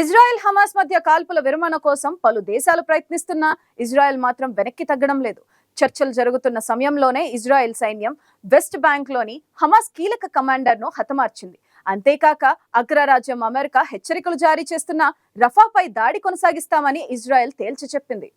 Israel Hamas మధ్య కాల్పుల విరమణ కోసం పలు దేశాలు ప్రయత్నిస్తున్నా ఇజ్రాయెల్ మాత్రం వెనక్కి తగ్గడం లేదు. చర్చలు జరుగుతున్న సమయంలోనే ఇజ్రాయెల్ సైన్యం వెస్ట్ బ్యాంక్లోని హమాస్ కీలక కమాండర్ను హతమార్చింది. అంతేకాక అగ్రరాజ్యం అమెరికా హెచ్చరికలు జారీ చేస్తున్న రఫాపై దాడి కొనసాగిస్తామని ఇజ్రాయెల్ తేల్చి చెప్పింది.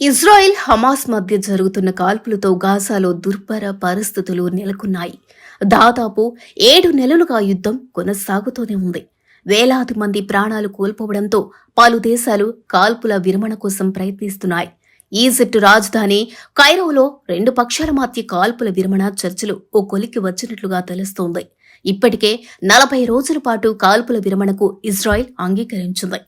ఇజ్రాయెల్ హమాస్ మధ్య జరుగుతున్న కాల్పులతో గాజాలో దుర్భర పరిస్థితులు నెలకొన్నాయి. దాదాపు ఏడు నెలలుగా యుద్ధం కొనసాగుతూనే ఉంది. వేలాది మంది ప్రాణాలు కోల్పోవడంతో పలు దేశాలు కాల్పుల విరమణ కోసం ప్రయత్నిస్తున్నాయి. ఈజిప్ట్ రాజధాని కైరోలో రెండు పక్షాల మధ్య కాల్పుల విరమణ చర్చలు ఓ కొలికి వచ్చినట్లుగా తెలుస్తోంది. ఇప్పటికే నలభై రోజుల పాటు కాల్పుల విరమణకు ఇజ్రాయెల్ అంగీకరించింది.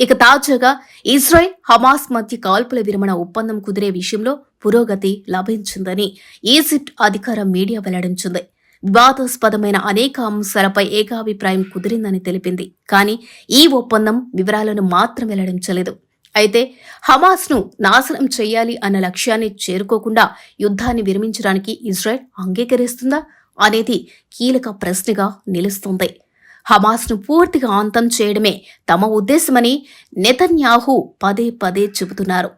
ఇక తాజాగా ఇజ్రాయెల్ హమాస్ మధ్య కాల్పుల విరమణ ఒప్పందం కుదిరే విషయంలో పురోగతి లభించిందని ఈజిప్ట్ అధికార మీడియా వెల్లడించింది. వివాదాస్పదమైన అనేక అంశాలపై ఏకాభిప్రాయం కుదిరిందని తెలిపింది. కానీ ఈ ఒప్పందం వివరాలను మాత్రం వెల్లడించలేదు. అయితే హమాస్ను నాశనం చేయాలి అన్న లక్ష్యాన్ని చేరుకోకుండా యుద్ధాన్ని విరమించడానికి ఇజ్రాయెల్ అంగీకరిస్తుందా అనేది కీలక ప్రశ్నగా నిలుస్తుంది. హమాస్ను పూర్తిగా అంతం చేయడమే తమ ఉద్దేశమని నెతన్యాహు పదే పదే చెబుతున్నారు.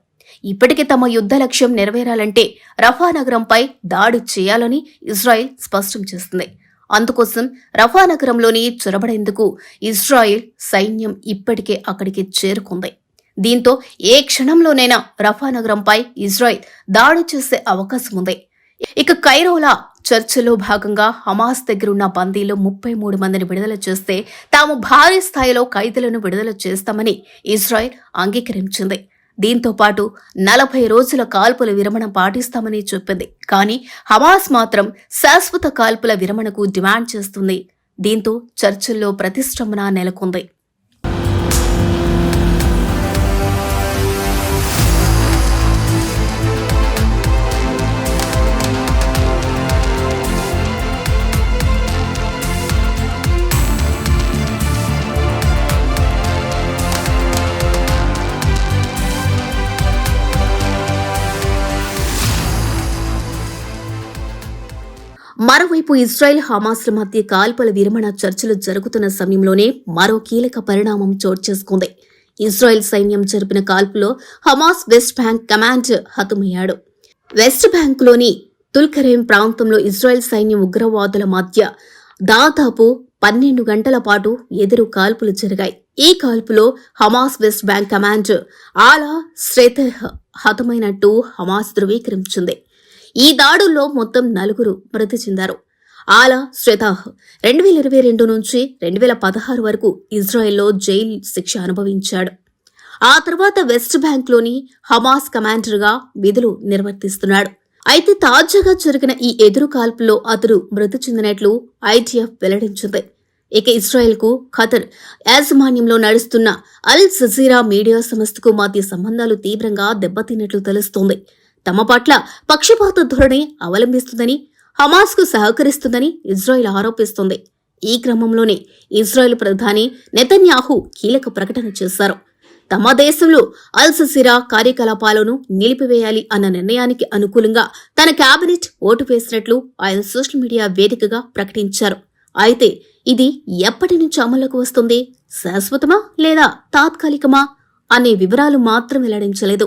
ఇప్పటికే తమ యుద్ధ లక్ష్యం నెరవేరాలంటే రఫా నగరంపై దాడి చేయాలని ఇజ్రాయెల్ స్పష్టం చేస్తుంది. అందుకోసం రఫా నగరంలోని చొరబడేందుకు ఇజ్రాయెల్ సైన్యం ఇప్పటికే అక్కడికి చేరుకుంది. దీంతో ఏ క్షణంలోనైనా రఫా నగరంపై ఇజ్రాయెల్ దాడి చేసే అవకాశం ఉంది. ఇక కైరోలా చర్చలో భాగంగా హమాస్ దగ్గరున్న బందీలు ముప్పై మూడు మందిని విడుదల చేస్తే తాము భారీ స్థాయిలో ఖైదీలను విడుదల చేస్తామని ఇజ్రాయెల్ అంగీకరించింది. దీంతో పాటు నలభై రోజుల కాల్పుల విరమణ పాటిస్తామని చెప్పింది. కానీ హమాస్ మాత్రం శాశ్వత కాల్పుల విరమణకు డిమాండ్ చేస్తుంది. దీంతో చర్చల్లో ప్రతిష్టంభన నెలకొంది. మరోవైపు ఇజ్రాయెల్ హమాస్ల మధ్య కాల్పుల విరమణ చర్చలు జరుగుతున్న సమయంలోనే మరో కీలక పరిణామం చోటు చేసుకుంది. ఇజ్రాయెల్ సైన్యం జరిపిన కాల్పులో హమాస్ వెస్ట్ బ్యాంక్ కమాండర్ హతమయ్యాడు. వెస్ట్ బ్యాంకులోని తుల్కరేం ప్రాంతంలో ఇజ్రాయెల్ సైన్యం ఉగ్రవాదుల మధ్య దాదాపు పన్నెండు గంటల పాటు ఎదురు కాల్పులు జరిగాయి. ఈ కాల్పులో Hamas West Bank commander Alaa Shreteh హతమైనట్టు Hamas ధృవీకరించింది. ఈ దాడుల్లో మొత్తం నలుగురు మృతి చెందారు. ఆలా శ్వేతాహ్ రెండు వేల ఇరవై రెండు నుంచి రెండు వేల పదహారు వరకు ఇజ్రాయెల్లో జైలు శిక్ష అనుభవించాడు. ఆ తర్వాత వెస్ట్ బ్యాంక్లోని హమాస్ కమాండర్గా విధులు నిర్వర్తిస్తున్నాడు. అయితే తాజాగా జరిగిన ఈ ఎదురు కాల్పులో అతడు మృతి చెందినట్లు ఐటీఎఫ్ వెల్లడించింది. ఇక ఇస్రాయెల్కు ఖతర్ యాజమాన్యంలో నడుస్తున్న అల్ జజీరా మీడియా సంస్థకు మధ్య సంబంధాలు తీవ్రంగా దెబ్బతిన్నట్లు తెలుస్తోంది. తమ పట్ల పక్షపాత ధోరణి అవలంబిస్తుందని హమాస్కు సహకరిస్తుందని ఇజ్రాయెల్ ఆరోపిస్తుంది. ఈ క్రమంలోనే ఇజ్రాయెల్ ప్రధాని నెతన్యాహు కీలక ప్రకటన చేశారు. తమ దేశంలో అల్ ససిరా కార్యకలాపాలను నిలిపివేయాలి అన్న నిర్ణయానికి అనుకూలంగా తన కేబినెట్ ఓటు వేసినట్లు ఆయన సోషల్ మీడియా వేదికగా ప్రకటించారు. అయితే ఇది ఎప్పటి నుంచి అమలుకు వస్తుంది? శాశ్వతమా లేదా తాత్కాలికమా? అనే వివరాలు మాత్రం వెల్లడించలేదు.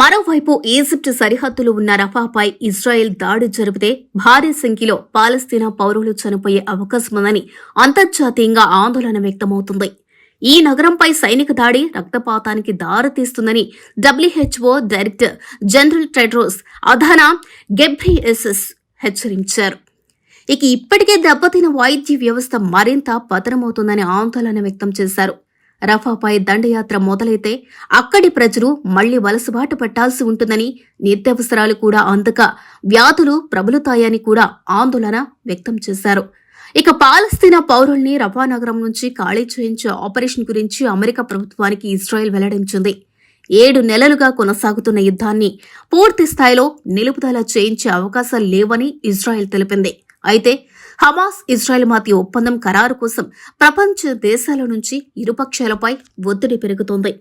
మరోవైపు ఈజిప్ట్ సరిహద్దులు ఉన్న రఫాపై ఇజ్రాయెల్ దాడి జరిపితే భారీ సంఖ్యలో పాలస్తీనా పౌరులు చనిపోయే అవకాశం ఉందని అంతర్జాతీయంగా ఆందోళన వ్యక్తమవుతుంది. ఈ నగరంపై సైనిక దాడి రక్తపాతానికి దారితీస్తుందని W H O director general Tedros Adhanom Ghebreyesus హెచ్చరించారు. ఇక ఇప్పటికే దెబ్బతిన వైద్య వ్యవస్థ మరింత పతనమవుతుందని ఆందోళన వ్యక్తం చేశారు. రఫాపై దండయాత్ర మొదలైతే అక్కడి ప్రజలు మళ్ళీ వలసబాట పట్టాల్సి ఉంటుందని నిత్యావసరాలు కూడా అందక వ్యాధులు ప్రబలుతాయని కూడా ఆందోళన వ్యక్తం చేశారు. ఇక పాలస్తీనా పౌరుల్ని రఫా నగరం నుంచి ఖాళీ చేయించే ఆపరేషన్ గురించి అమెరికా ప్రభుత్వానికి ఇజ్రాయెల్ వెల్లడించింది. ఏడు నెలలుగా కొనసాగుతున్న యుద్ధాన్ని పూర్తి స్థాయిలో నిలుపుదల చేయించే అవకాశాలు లేవని ఇజ్రాయెల్ తెలిపింది. అయితే హమాస్ ఇజ్రాయెల్ మధ్య ఒప్పందం ఖరారు కోసం ప్రపంచ దేశాల నుంచి ఇరుపక్షాలపై ఒత్తిడి పెరుగుతోంది.